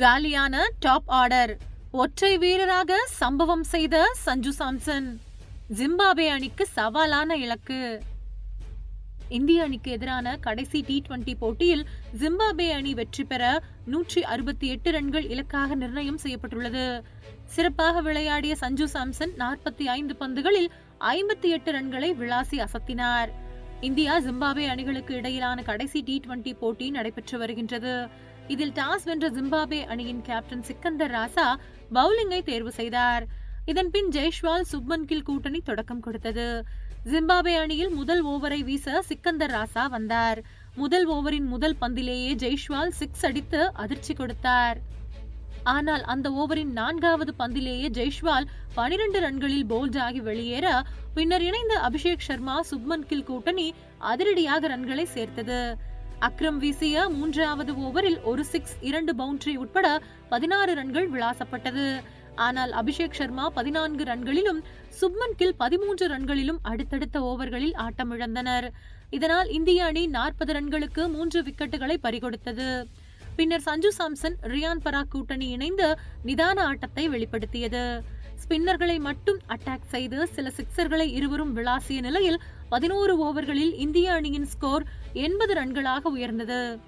காலியான top order. ஒற்றை வீரராக சம்பவம் செய்த சஞ்சு சாம்சன். ஜிம்பாபே அணிக்கு சவாலான இலக்கு. இந்திய அணிக்கு எதிரான கடைசி டி டுவெண்டி போட்டியில் ஜிம்பாபே அணி வெற்றி பெற நூற்றி அறுபத்தி எட்டு ரன்கள் இலக்காக நிர்ணயம் செய்யப்பட்டுள்ளது. சிறப்பாக விளையாடிய சஞ்சு சாம்சன் நாற்பத்தி ஐந்து பந்துகளில் ஐம்பத்தி எட்டு ரன்களை விளாசி அசத்தினார். இந்தியா ஜிம்பாபே அணிகளுக்கு இடையிலான கடைசி டி டுவெண்டி போட்டி நடைபெற்று வருகின்றது. இதில் டாஸ் வென்ற ஜிம்பாபே அணியின் கேப்டன் சிக்கந்தர் ராசா பவுலிங்கை தேர்வு செய்தார். இதன் பின் ஜெய்ஷ்வால் சுப்மன் கில் கூட்டணி தொடக்கம் கொடுத்தது. ஜிம்பாபே அணியில் முதல் ஓவரை வீச சிக்கந்தர் ராசா வந்தார். முதல் ஓவரின் முதல் பந்திலேயே ஜெய்ஷ்வால் சிக்ஸ் அடித்து அதிர்ச்சி கொடுத்தார். ஆனால் அந்த ஓவரின் நான்காவது பந்திலேயே ஜெய்ஷ்வால் பனிரெண்டு ரன்களில் போல்ட் ஆகி வெளியேற பின்னர் இணைந்த அபிஷேக் சர்மா சுப்மன் கில் கூட்டணி அதிரடியாக ரன்களை சேர்த்தது. அக்ரம் வீசிய மூன்றாவது ஓவரில் ஒரு சிக்ஸ் இரண்டு பவுண்டரி உட்பட பதினாறு ரன்கள் விளாசப்பட்டது. ஆனால் அபிஷேக் சர்மா பதினான்கு ரன்களிலும் சுப்மன் கில் பதிமூன்று ரன்களிலும் அடுத்தடுத்த ஓவர்களில் ஆட்டமிழந்தனர். இதனால் இந்திய அணி நாற்பது ரன்களுக்கு மூன்று விக்கெட்டுகளை பறிகொடுத்தது. பின்னர் சஞ்சு சாம்சன் ரியான் பராக் கூட்டணி இணைந்து நிதான ஆட்டத்தை வெளிப்படுத்தியது. ஸ்பின்னர்களை மட்டும் அட்டாக் செய்து சில சிக்சர்களை இருவரும் விளாசிய நிலையில் பதினோரு ஓவர்களில் இந்திய அணியின் ஸ்கோர் எண்பது ரன்களாக உயர்ந்தது.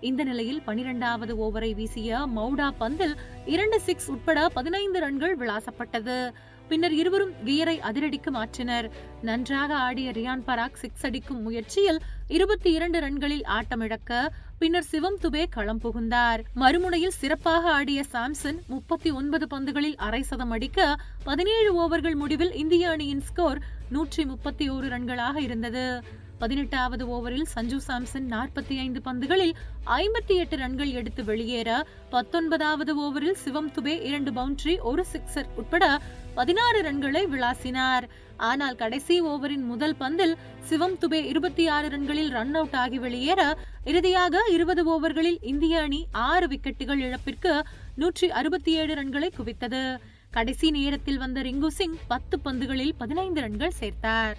இந்த நிலையில் பனிரெண்டாவது ஓவரை வீசிய மௌடா பந்தில் இரண்டு சிக்ஸ் உட்பட பதினைந்து ரன்கள் விளாசப்பட்டது. பின்னர் இருவரும் கியரை அதிரடிக்கு மாற்றினர். நன்றாக ஆடிய ரியான் பராக் சிக்ஸ் அடிக்கும் முயற்சியில் இருபத்தி இரண்டு ரன்களில் ஆட்டமிழக்க பின்னர் சிவம் துபே களம் புகுந்தார். மறுமுனையில் சிறப்பாக ஆடிய சாம்சன் முப்பத்தி ஒன்பது பந்துகளில் அரை சதம் அடிக்க பதினேழு ஓவர்கள் முடிவில் இந்திய அணியின் ஸ்கோர் நூற்றி முப்பத்தி ஓரு ரன்களாக இருந்தது. பதினெட்டாவது ஓவரில் சஞ்சு சாம்சன் நாற்பத்தி ஐந்து பந்துகளில் ஐம்பத்தி எட்டு ரன்கள் எடுத்து வெளியேற பத்தொன்பதாவது ஓவரில் சிவம் துபே இரண்டு பவுண்டரி ஒரு சிக்ஸர் உட்பட பதினாறு ரன்களை விளாசினார். ஆனால் கடைசி ஓவரின் முதல் பந்தில் சிவம் துபே இருபத்தி ஆறு ரன்களில் ரன் அவுட் ஆகி வெளியேற இறுதியாக இருபது ஓவர்களில் இந்திய அணி ஆறு விக்கெட்டுகள் இழப்பிற்கு நூற்றி அறுபத்தி ஏழு ரன்களை குவித்தது. கடைசி நேரத்தில் வந்த ரிங்கு சிங் பத்து பந்துகளில் பதினைந்து ரன்கள் சேர்த்தார்.